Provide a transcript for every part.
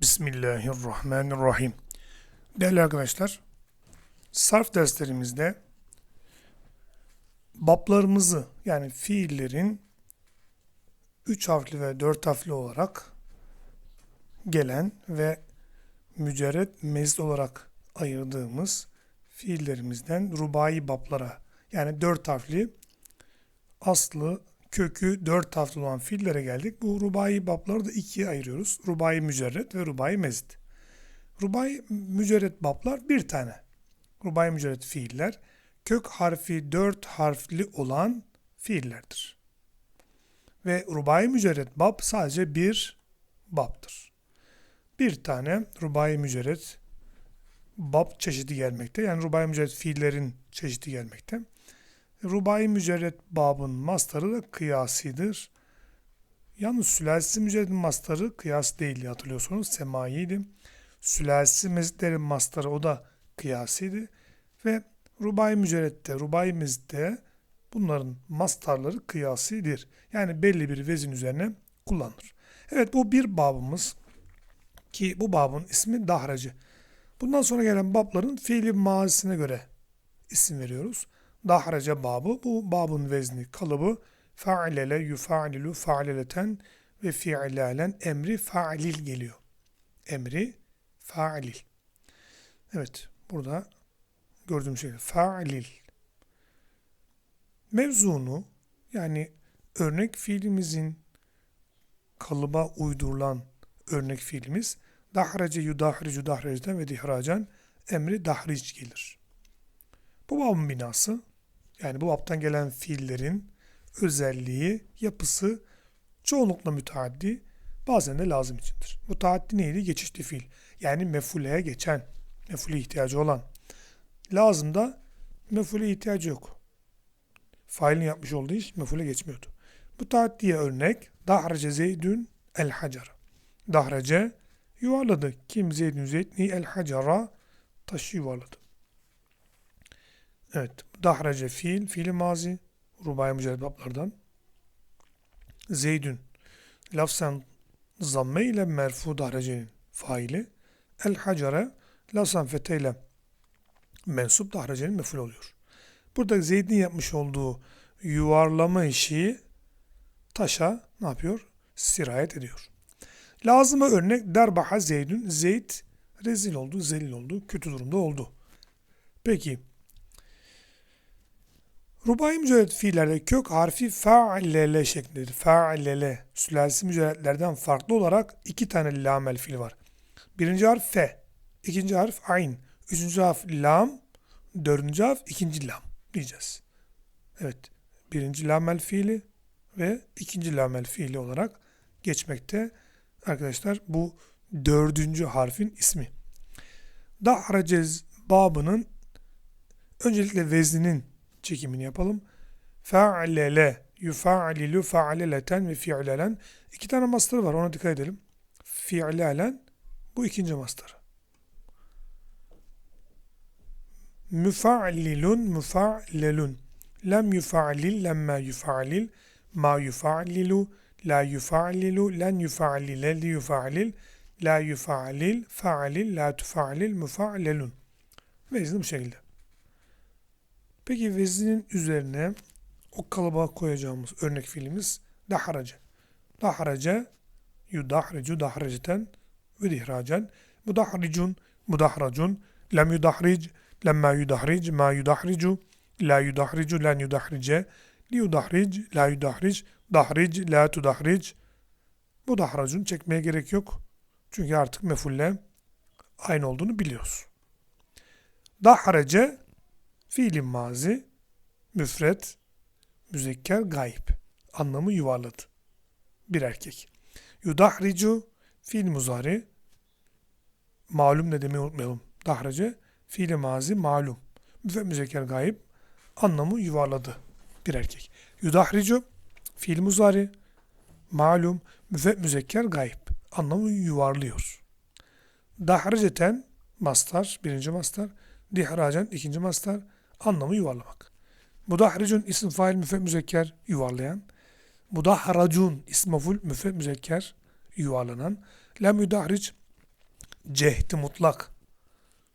Bismillahirrahmanirrahim. Değerli arkadaşlar, sarf derslerimizde bablarımızı yani fiillerin üç harfli ve dört harfli olarak gelen ve mücerret mezd olarak ayırdığımız fiillerimizden rubai bablara yani dört harfli aslı kökü dört harfli olan fiillere geldik. Bu rubai babları da ikiye ayırıyoruz. Rubai mücerret ve rubai mezd. Rubai mücerret bablar bir tane. Rubai mücerret fiiller kök harfi dört harfli olan fiillerdir. Ve rubai mücerret bab sadece bir babdır. Bir tane rubai mücerret bab çeşidi gelmekte. Yani rubai mücerret fiillerin çeşidi gelmekte. Rubai mücerret babın mastarı da kıyasidir. Yalnız sülasi mücerretin mastarı kıyas değil hatırlıyorsunuz semayiydi. Sülasi mezitlerin mastarı o da kıyasiydi. Ve rubai mücerrette, rubai mezite bunların mastarları kıyasidir. Yani belli bir vezin üzerine kullanılır. Evet bu bir babımız ki bu babın ismi dahracı. Bundan sonra gelen babların fiili mazisine göre isim veriyoruz. Dahraca babı bu babın vezni kalıbı fa'lele yufa'lilu fa'leleten ve fi'lalen emri fa'lil geliyor. Emri fa'lil. Evet burada gördüğüm şey fa'lil. Mevzunu yani örnek fiilimizin kalıba uydurulan örnek fiilimiz dahrace yudahricu dahrecden ve dihracan emri dahric gelir. Bu babın binası yani bu baptan gelen fiillerin özelliği, yapısı çoğunlukla müteaddi, bazen de lazım içindir. Müteaddi neydi? Geçişli fiil. Yani mefuleye geçen, mefule ihtiyacı olan. Lazım da mefule ihtiyacı yok. Failin yapmış olduğu iş mefule geçmiyordu. Müteaddiye örnek dahrace zeydün el hacara. Dahrace yuvarladı. Kim zeydün zeydni el hacara taşı yuvarladı. Evet. Dahrace fiil, fiili mazi. Rubai mücerred bablardan. Zeydün. Lafzen zamme ile merfu dahracenin faili. El hacare lafzen fete ile mensup dahracenin meful oluyor. Burada Zeyd'in yapmış olduğu yuvarlama işi taşa ne yapıyor? Sirayet ediyor. Lazıma örnek derbaha Zeydün. Zeyd rezil oldu, zelil oldu, kötü durumda oldu. Peki Rubai mücerret fiillerde kök harfi fa'lele şeklindedir. Fa'lele sülalesi mücerretlerden farklı olarak iki tane lamel fiil var. Birinci harf fe, ikinci harf ayn, üçüncü harf lam, dördüncü harf ikinci lam diyeceğiz. Evet, birinci lamel fiili ve ikinci lamel fiili olarak geçmekte. Arkadaşlar bu dördüncü harfin ismi. Dahracez babının öncelikle vezninin çekimini yapalım. Fe'lele, yufa'lilu fa'leleten ve fi'lelen. İki tane mastarı var ona dikkat edelim. Fi'lelen bu ikinci mastarı. Müfa'lilun, müfa'lelun. Lem yufa'lil, lemma yufa'lil. Ma yufa'lilu, la yufa'lilu, len yufa'lile, li yufa'lil. La yufa'lil, fa'lil, la tufa'lil, müfa'lelun. Ve bu şekilde. Peki vezinin üzerine o kalıba koyacağımız örnek fiilimiz dahrace. Dahrace yudahricu dahreceten ve dihracen. Mudahricun mudahracun lem yudahric lemma yudahric ma yudahricu la yudahricu len yudahrice li yudahric la yudahric dahric la tudahric bu dahracun çekmeye gerek yok. Çünkü artık mefulle aynı olduğunu biliyoruz. Dahrace Fiilin mazi, müfret, müzekker, gayb. Anlamı yuvarladı. Bir erkek. Yudahricu, fiil muzari. Malum ne demeyi unutmayalım. Dahrace, fiil mazi, malum. Müfret, müzekker, gayb. Anlamı yuvarladı. Bir erkek. Yudahricu, fiil muzari. Malum, müfret, müzekker, gayb. Anlamı yuvarlıyor. Dahraceten, mastar, birinci mastar. Dihracen, ikinci mastar anlamı yuvarlamak. Mudahricun isim fail müfred müzekker yuvarlayan. Mudahracun isim maful müfred müzekker yuvarlanan. Lem yudahric cehdi mutlak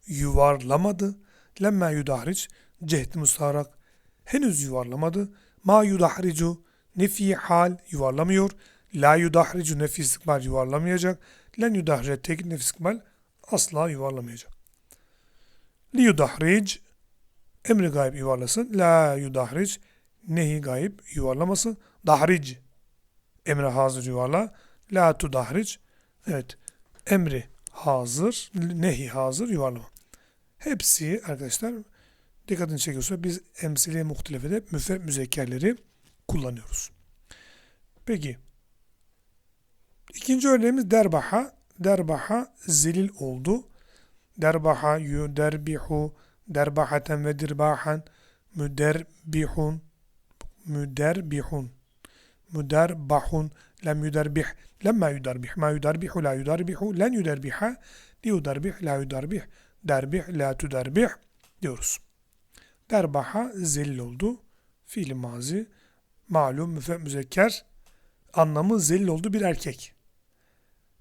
yuvarlamadı. Lemme yudahric cehdi mustarak henüz yuvarlamadı. Ma yudahricu nefi hal yuvarlamıyor. La yudahricu nefi istikbal yuvarlamayacak. Len yudahrice tek nefi istikbal asla yuvarlamayacak. Li yudahric emri gayb yuvarlasın. La yudahric nehi gayb yuvarlamasın. Dahric emri hazır yuvarla. La tudahric evet emri hazır, nehi hazır yuvarlama. Hepsi arkadaşlar dikkatini çekiyorsa biz emsili muhtelefede müfret müzekkerleri kullanıyoruz. Peki ikinci örneğimiz derbaha. Derbaha zelil oldu. Derbaha yuderbihu derbahaten ve dirbahan müderbihun müderbihun müderbahun lem yuderbih lemma yuderbih ma yuderbihu la yuderbihu len yuderbiha li yuderbih la yuderbih derbih la tuderbih diyoruz. Derbaha zelil oldu. Fiili mazi malum müfe müzekker anlamı zelil oldu bir erkek.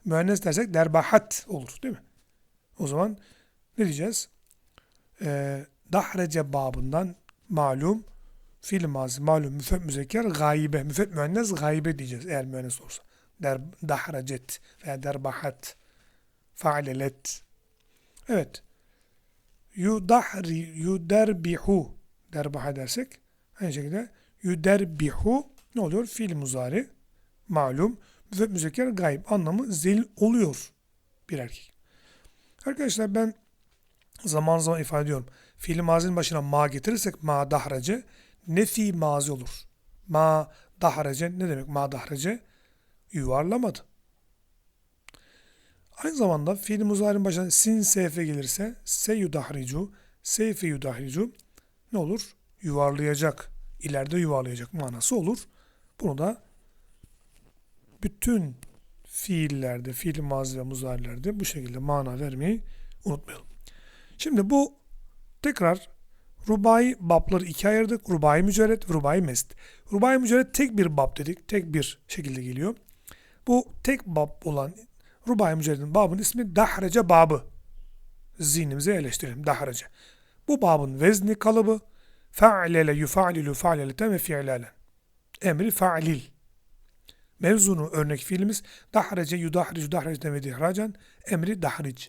Müennes dersek derbahat olur değil mi? O zaman ne diyeceğiz? Ee, dahrece babından malum fiil mazi malum müfet müzekker gaybe müfet müennes gaybe diyeceğiz eğer müennes olursa. Der, dahrecet veya derbahat faalelet. Evet. Yudahri yuderbihu derbaha dersek aynı şekilde yuderbihu ne oluyor? Fiil muzari malum müfet müzekker gayb anlamı zelil oluyor bir erkek. Arkadaşlar ben zaman zaman ifade ediyorum. Fiil mazinin başına ma getirirsek ma dahrece nefi mazi olur. Ma dahrece ne demek ma dahrece? Yuvarlamadı. Aynı zamanda fiil muzari'nin başına sin seyfe gelirse se yudahricu, seyfe yudahricu ne olur? Yuvarlayacak. ileride yuvarlayacak manası olur. Bunu da bütün fiillerde, fiil mazi ve muzarilerde bu şekilde mana vermeyi unutmayalım. Şimdi bu tekrar rubai babları ikiye ayırdık. Rubai mücerret, rubai mest. Rubai mücerret tek bir bab dedik. Tek bir şekilde geliyor. Bu tek bab olan rubai mücerretin babın ismi dahrece babı. Zihnimize yerleştirelim. Dahrece. Bu babın vezni kalıbı fa'lele yufa'lilu fa'leleten ve fi'lalen. Emri fa'lil. Mevzunu örnek fiilimiz dahrece yudahricu dahrecden ve dihracan emri dahric.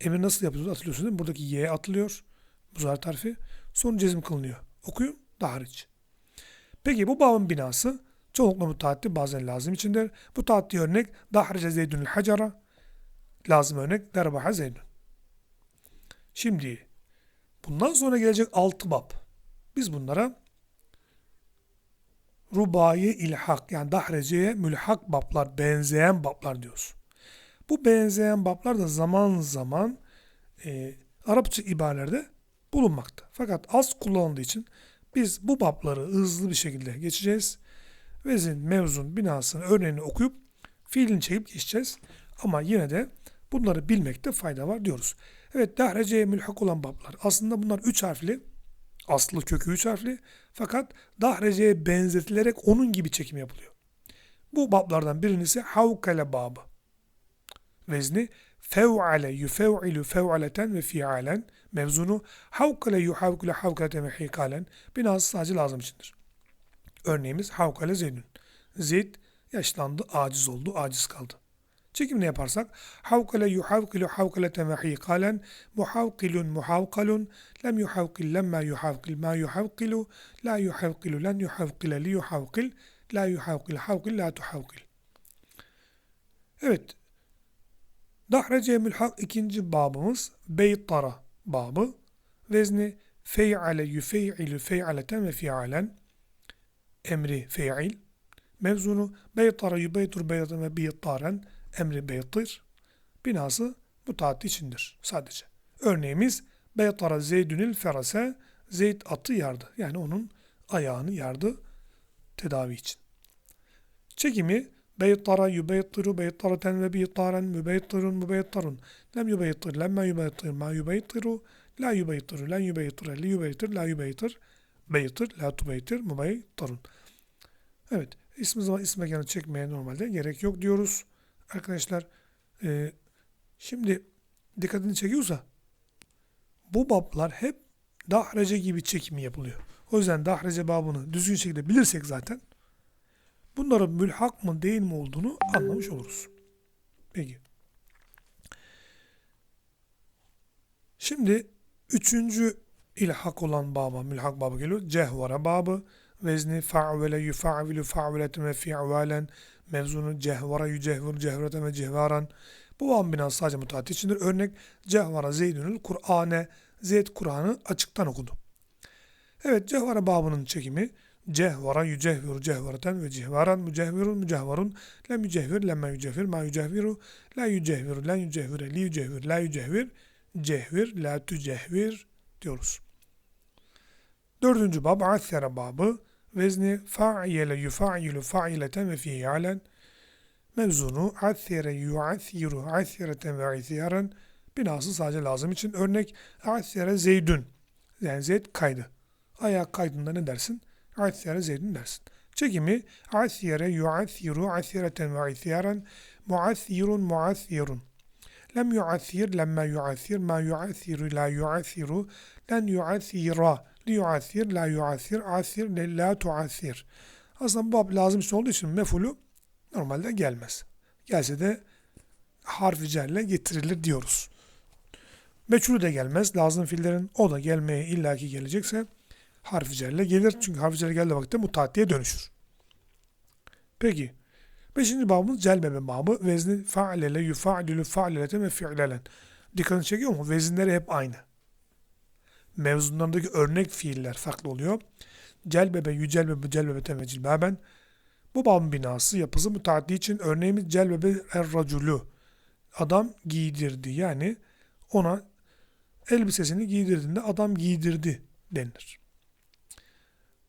Emir nasıl yapıyoruz hatırlıyorsunuz değil mi? Buradaki y'ye atılıyor. Muzar tarifi. Sonra cezim kılınıyor. Okuyun. Dahric. Peki bu babın binası çoğunlukla mutaatti bazen lazım içindir. Bu taatti örnek dahrice zeydünül hacara. Lazım örnek derbaha zeydün. Şimdi bundan sonra gelecek altı bab. Biz bunlara rubayı ilhak yani dahreceye mülhak bablar, benzeyen bablar diyoruz. Bu benzeyen bablar da zaman zaman e, Arapça ibarelerde bulunmakta. Fakat az kullanıldığı için biz bu babları hızlı bir şekilde geçeceğiz. Vezin, mevzun, binasını, örneğini okuyup fiilini çekip geçeceğiz. Ama yine de bunları bilmekte fayda var diyoruz. Evet dahreceye mülhak olan bablar. Aslında bunlar üç harfli. Aslı kökü üç harfli. Fakat dahreceye benzetilerek onun gibi çekim yapılıyor. Bu bablardan birincisi havkale babı. Vezni fev'ale yufev'ilu fev'aleten ve fi'alen mevzunu havkale yuhavkule havkaleten ve hikalen binası sadece lazım içindir. Örneğimiz havkale zeydün. Zeyd yaşlandı, aciz oldu, aciz kaldı. Çekimle yaparsak havkale yuhavkilu havkaleten ve hikalen muhavkilun muhavkalun lem yuhavkil lemma yuhavkil ma yuhavkilu la yuhavkilu len yuhavkile li yuhavkil la yuhavkil havkil la tuhavkil. Evet. Dahrece mülhak ikinci babımız beytara babı. Vezni fey'ale yufey'ilu fey'aleten ve fi'alen emri fey'il. Mevzunu beytara yubeytur beytan ve beytaren emri beytir. Binası bu taat içindir sadece. Örneğimiz beytara zeydünil ferase Zeyd atı yardı. Yani onun ayağını yardı tedavi için. Çekimi beytara yubeytiru beytareten ve beytaren mübeytirun mübeytarun lem yubeytir lemme yubeytir ma yubeytiru la yubeytiru len yubeytir li yubeytir la yubeytir beytir la tubeytir mübeytirun. Evet ismi zaman isme gene çekmeye normalde gerek yok diyoruz. Arkadaşlar e, Şimdi dikkatini çekiyorsa bu bablar hep dahrece gibi çekimi yapılıyor. O yüzden dahrece babını düzgün şekilde bilirsek zaten bunların mülhak mı değil mi olduğunu anlamış oluruz. Peki. Şimdi üçüncü ilhak olan baba, mülhak babı geliyor. Cehvara babı. Vezni fa'vele yufa'vilu fa'veleten ve fi'valen mevzunu cehvara yücehvir cehvreten ve cehvaran. Bu babın binası sadece mutaati içindir. Örnek cehvara zeydünül Kur'ane. Zeyd Kur'an'ı açıktan okudu. Evet cehvara babının çekimi cehvara yücehviru cehvareten ve cehvaran mücehvirun mücehvarun. Lem yücehvir lemme yücehvir ma yücehviru. La yücehviru len yücehvire li yücehvir la yücehvir. Cehvir la tücehvir diyoruz. Dördüncü bab athera babı. Vezni fa'yele yufa'yilu fa'ileten ve fi'alen mevzunu athere yu'athiru athireten ve athiren binası sadece lazım için örnek. Athere zeydün. Yani zeyd kaydı. Ayak kaydında ne dersin? Athere zeydün dersin. Çekimi athere yu'athiru athireten ve athiren muathirun muathirun. Lem yu'athir lemme yu'athir ma yu'athiru la yu'athiru len yu'athira li yu'athir la yu'athir asir le la tu'athir. Aslında bu bab lazım için olduğu için mefulu normalde gelmez. Gelse de harfi cerle getirilir diyoruz. Meçhulü de gelmez. Lazım fiillerin o da gelmeye illaki gelecekse harfi cerle gelir. Çünkü harfi cerle geldiği vakitte mutaattiye dönüşür. Peki. Beşinci babımız celbebe babı. Vezni fa'lele yufa'lülü fa'leleten ve fi'lelen. Dikkatini çekiyor mu? Vezinleri hep aynı. Mevzunlarındaki örnek fiiller farklı oluyor. Celbebe, yücelbebe, celbebeten ve cilbaben. Bu babın binası, yapısı müteaddi için örneğimiz celbebe er-raculu. Adam giydirdi. Yani ona elbisesini giydirdiğinde adam giydirdi denilir.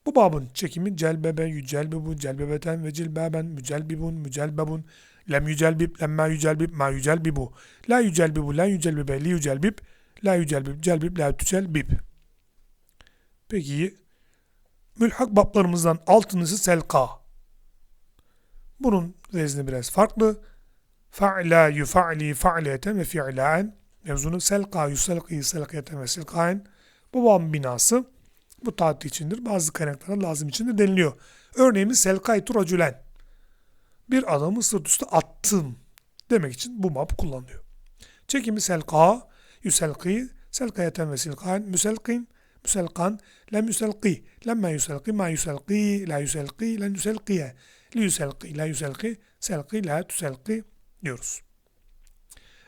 Bu babın çekimi celbebe, yücelbebu, celbebeten ve cilbaben, mücelbibun, mücelbebun, lem yücelbib, lemma yücelbib, ma yücelbibu, la yücelbibu, la yücelbibe, li yücelbib, la yücelbib, celbib, la tücelbib. Peki, mülhak bablarımızdan altıncısı selka. Bunun vezni biraz farklı. Fa'la yufa'li fa'liyeten ve fi'laen. Mevzunu selka yuselki selkiyeten ve silkaen. Babın binası bu taati içindir. Bazı kaynaklara lazım içindir deniliyor. Örneğimiz selkaytu racülen. Bir adamı sırt üstü attım demek için bu map kullanılıyor. Çekimi selka, yuselki, selkayeten ve silkaen, müselkin, müselkan, lem yuselki, lemme yuselki, ma yuselki, la yuselki, len yuselkiye, li yuselki, la yuselki, selki, la tuselki diyoruz.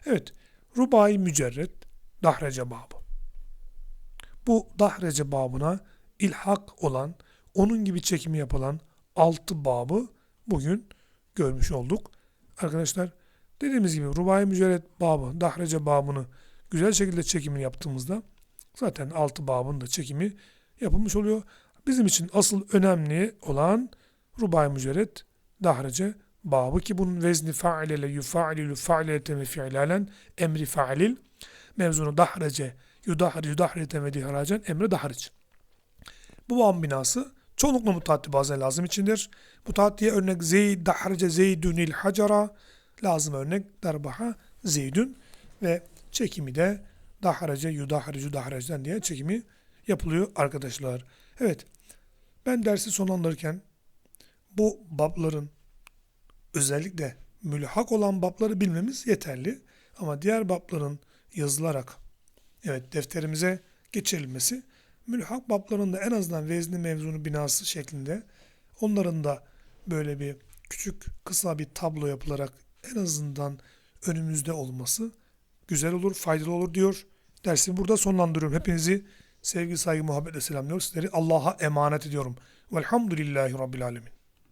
Evet, rubai mücerret, dahrece babı. Bu dahrece babına ilhak olan, onun gibi çekimi yapılan altı babı bugün görmüş olduk. Arkadaşlar dediğimiz gibi rubai mücerret babı, dahrece babını güzel şekilde çekimini yaptığımızda zaten altı babın da çekimi yapılmış oluyor. Bizim için asıl önemli olan rubai mücerret, dahrece babı ki bunun vezni fa'ilele yufa'ilü fa'ileten ve fi'lalen emri fa'ilil mevzunu dahrece yudahri yudahreten ve dihracen emri dahric. Bu babın binası çoğunlukla mutaatti bazen lazım içindir. Mutaattiye örnek zeyd dahrece zeydünil hacara lazım örnek darbaha zeydün ve çekimi de dahrece yudahri yudahrecden diye çekimi yapılıyor arkadaşlar. Evet ben dersi sonlandırırken bu babların özellikle mülhak olan babları bilmemiz yeterli. Ama diğer babların yazılarak evet defterimize geçirilmesi mülhak bablarında en azından vezni mevzunu binası şeklinde onların da böyle bir küçük kısa bir tablo yapılarak en azından önümüzde olması güzel olur, faydalı olur diyor. Dersimi burada sonlandırıyorum. Hepinizi sevgi, saygı, muhabbetle selamlıyorum. Sizleri Allah'a emanet ediyorum. Velhamdülillahi Rabbil Alemin.